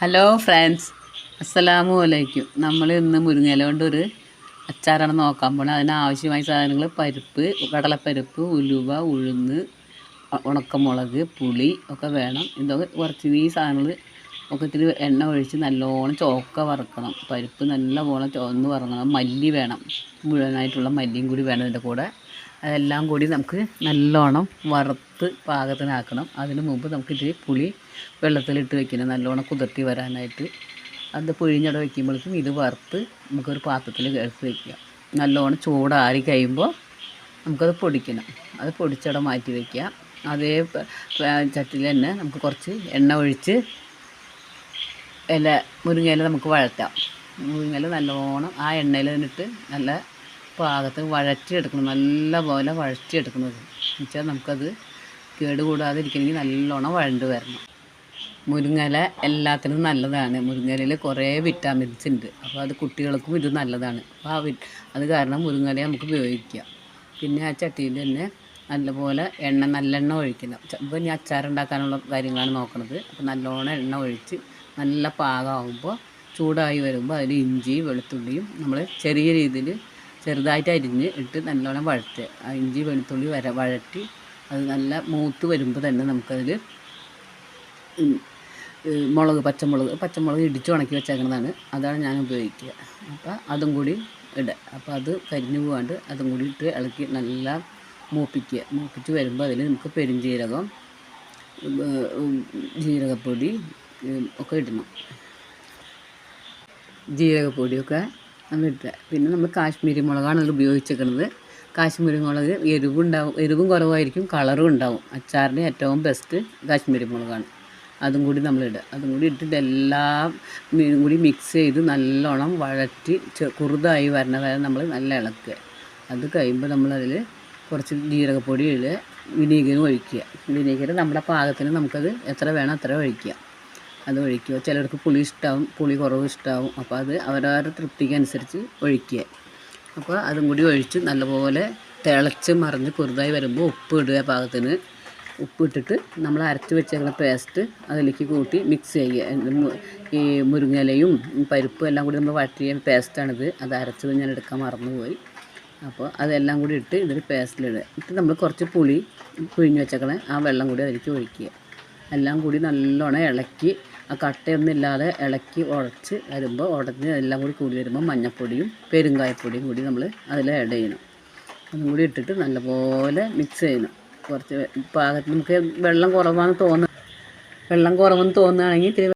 Hello friends അസ്സലാമു അലൈക്കും നമ്മൾ ഇന്ന് മുരിങ്ങയില കൊണ്ടൊരു അച്ചാറാണ് നോക്കാൻ പോണത് അതിനാവശ്യമായ സാധനങ്ങൾ പരിപ്പ് കടലപ്പരിപ്പ് ഉലുവ ഉഴുന്ന് ഉണക്കമുളക് പുളി ഒക്കെ വേണം. ഇതൊക്കെ കുറച്ച് ഈ സാധനങ്ങൾ ഒക്കെ ഇത്തിരി എണ്ണ ഒഴിച്ച് നല്ലോണം ചോക്ക വറുക്കണം. പരിപ്പ് നല്ലപോലെ ചുവന്ന് വറങ്ങണം. മല്ലി വേണം. മുഴുവനായിട്ടുള്ള മല്ലിയും കൂടി വേണം ഇതിന്റെ കൂടെ. അതെല്ലാം കൂടി നമുക്ക് നല്ലോണം വറുത്ത് പാകത്തിനാക്കണം. അതിന് മുമ്പ് നമുക്ക് ഇത്തിരി പുളി വെള്ളത്തിലിട്ട് വെക്കണം. നല്ലോണം കുതിർത്തി വരാനായിട്ട്. അത് പുഴിഞ്ഞട വയ്ക്കുമ്പോഴേക്കും ഇത് വറുത്ത് നമുക്കൊരു പാത്രത്തിൽ എടുത്ത് വയ്ക്കുക നല്ലോണം ചൂടാറി കഴിയുമ്പോൾ നമുക്കത് പൊടിക്കണം. അത് പൊടിച്ചട മാറ്റി വയ്ക്കുക അതേ ചട്ടിയിൽ തന്നെ നമുക്ക് കുറച്ച് എണ്ണ ഒഴിച്ച് ഇല മുരിങ്ങയില നമുക്ക് വഴറ്റാം. മുരിങ്ങയില നല്ലോണം ആ എണ്ണയിൽ നിന്നിട്ട് നല്ല പാകത്തിന് വഴറ്റിയെടുക്കണം. നല്ല പോലെ വഴറ്റിയെടുക്കുന്നത്. എന്നുവെച്ചാൽ നമുക്കത് കേടുകൂടാതെ ഇരിക്കണമെങ്കിൽ നല്ലോണം വഴണ്ട് വരണം. മുരിങ്ങയില എല്ലാത്തിനും നല്ലതാണ്. മുരിങ്ങയിലയിൽ കുറേ വിറ്റാമിൻസ് ഉണ്ട്. അപ്പോൾ അത് കുട്ടികൾക്കും ഇത് നല്ലതാണ്. അപ്പോൾ ആ അത് കാരണം മുരിങ്ങയില നമുക്ക് ഉപയോഗിക്കാം. പിന്നെ ആ ചട്ടിയിൽ തന്നെ നല്ലപോലെ എണ്ണ നല്ലെണ്ണ ഒഴിക്കണം. ഇപ്പോൾ ഇനി അച്ചാറുണ്ടാക്കാനുള്ള കാര്യങ്ങളാണ് നോക്കുന്നത് അപ്പോൾ നല്ലോണം എണ്ണ ഒഴിച്ച് നല്ല പാകമാകുമ്പോൾ ചൂടായി വരുമ്പോൾ അതിൽ ഇഞ്ചി വെളുത്തുള്ളിയും നമ്മൾ ചെറിയ രീതിയിൽ ചെറുതായിട്ട് അരിഞ്ഞ് ഇട്ട് നല്ലോണം വഴറ്റുക. ഇഞ്ചി വെളുത്തുള്ളി വര വഴറ്റി അത് നല്ല മൂത്ത് വരുമ്പോൾ തന്നെ നമുക്കതിൽ മുളക് പച്ചമുളക് പച്ചമുളക് ഇടിച്ച് ഉണക്കി വെച്ചേക്കുന്നതാണ് അതാണ് ഞാൻ ഉപയോഗിക്കുക. അപ്പോൾ അതും കൂടി ഇടുക. അപ്പോൾ അത് കരിഞ്ഞു പോകാണ്ട് അതും കൂടി ഇട്ട് ഇളക്കി നല്ല മൂപ്പിക്കുക. മൂപ്പിച്ച് വരുമ്പോൾ അതിൽ നമുക്ക് പെരുംജീരകം ജീരകപ്പൊടി ഒക്കെ ഇടണം. ജീരകപ്പൊടിയൊക്കെ നമ്മൾ ഇട്ടുക പിന്നെ നമ്മൾ കാശ്മീരി മുളകാണ് അതിൽ ഉപയോഗിച്ചിരിക്കുന്നത് കാശ്മീരി മുളക് എരിവുണ്ടാവും എരിവും കുറവായിരിക്കും കളറും ഉണ്ടാവും. അച്ചാറിന് ഏറ്റവും ബെസ്റ്റ് കാശ്മീരി മുളകാണ്. അതും കൂടി നമ്മൾ ഇടുക. അതും കൂടി ഇട്ടിട്ട് എല്ലാം മീനും കൂടി മിക്സ് ചെയ്ത് നല്ലോണം വഴറ്റി കുറുതായി വരണ വരെ നമ്മൾ നല്ല ഇളക്കുക. അത് കഴിയുമ്പോൾ നമ്മളതിൽ കുറച്ച് ജീരകപ്പൊടി ഇടുക. വിനീഗറും ഒഴിക്കുക. വിനീഗർ നമ്മുടെ പാകത്തിന് നമുക്കത് എത്ര വേണം അത്ര ഒഴിക്കുക. അത് ഒഴിക്കുക. ചിലർക്ക് പുളി ഇഷ്ടമാവും പുളി കുറവ് ഇഷ്ടമാവും അപ്പോൾ അത് അവരവരുടെ തൃപ്തിക്കനുസരിച്ച് ഒഴിക്കുക. അപ്പോൾ അതും കൂടി ഒഴിച്ച് നല്ലപോലെ തിളച്ച് മറിഞ്ഞ് കുറുതായി വരുമ്പോൾ ഉപ്പ് ഇടുക പാകത്തിന്. ഉപ്പ് ഇട്ടിട്ട് നമ്മൾ അരച്ച് വെച്ചേക്കുന്ന പേസ്റ്റ് അതിലേക്ക് കൂട്ടി മിക്സ് ചെയ്യുക. ഈ മുരിങ്ങലയും പരിപ്പും എല്ലാം കൂടി നമ്മൾ വഴറ്റിയ പേസ്റ്റാണിത് അത് അരച്ചത് ഞാൻ എടുക്കാൻ മറന്നുപോയി. അപ്പോൾ അതെല്ലാം കൂടി ഇട്ട് ഇതൊരു പേസ്റ്റിലിടുക ഇട്ട് നമ്മൾ കുറച്ച് പുളി പിഴിഞ്ഞ് വെച്ചേക്കണേ ആ വെള്ളം കൂടി അതിലേക്ക് ഒഴിക്കുക. എല്ലാം കൂടി നല്ലോണം ഇളക്കി ആ കട്ടയൊന്നും ഇല്ലാതെ ഇളക്കി ഉടച്ച് വരുമ്പോൾ ഉടഞ്ഞ് എല്ലാം കൂടി കൂടി വരുമ്പോൾ മഞ്ഞൾപ്പൊടിയും പെരുങ്കായപ്പൊടിയും കൂടി നമ്മൾ അതിൽ ആഡ് ചെയ്യണം. അതും കൂടി ഇട്ടിട്ട് നല്ലപോലെ മിക്സ് ചെയ്യണം. കുറച്ച് പാകത്തിന് നമുക്ക് വെള്ളം കുറവാണെന്ന് തോന്നുന്നു വെള്ളം കുറവെന്ന് തോന്നുകയാണെങ്കിൽ ഇത്തിരി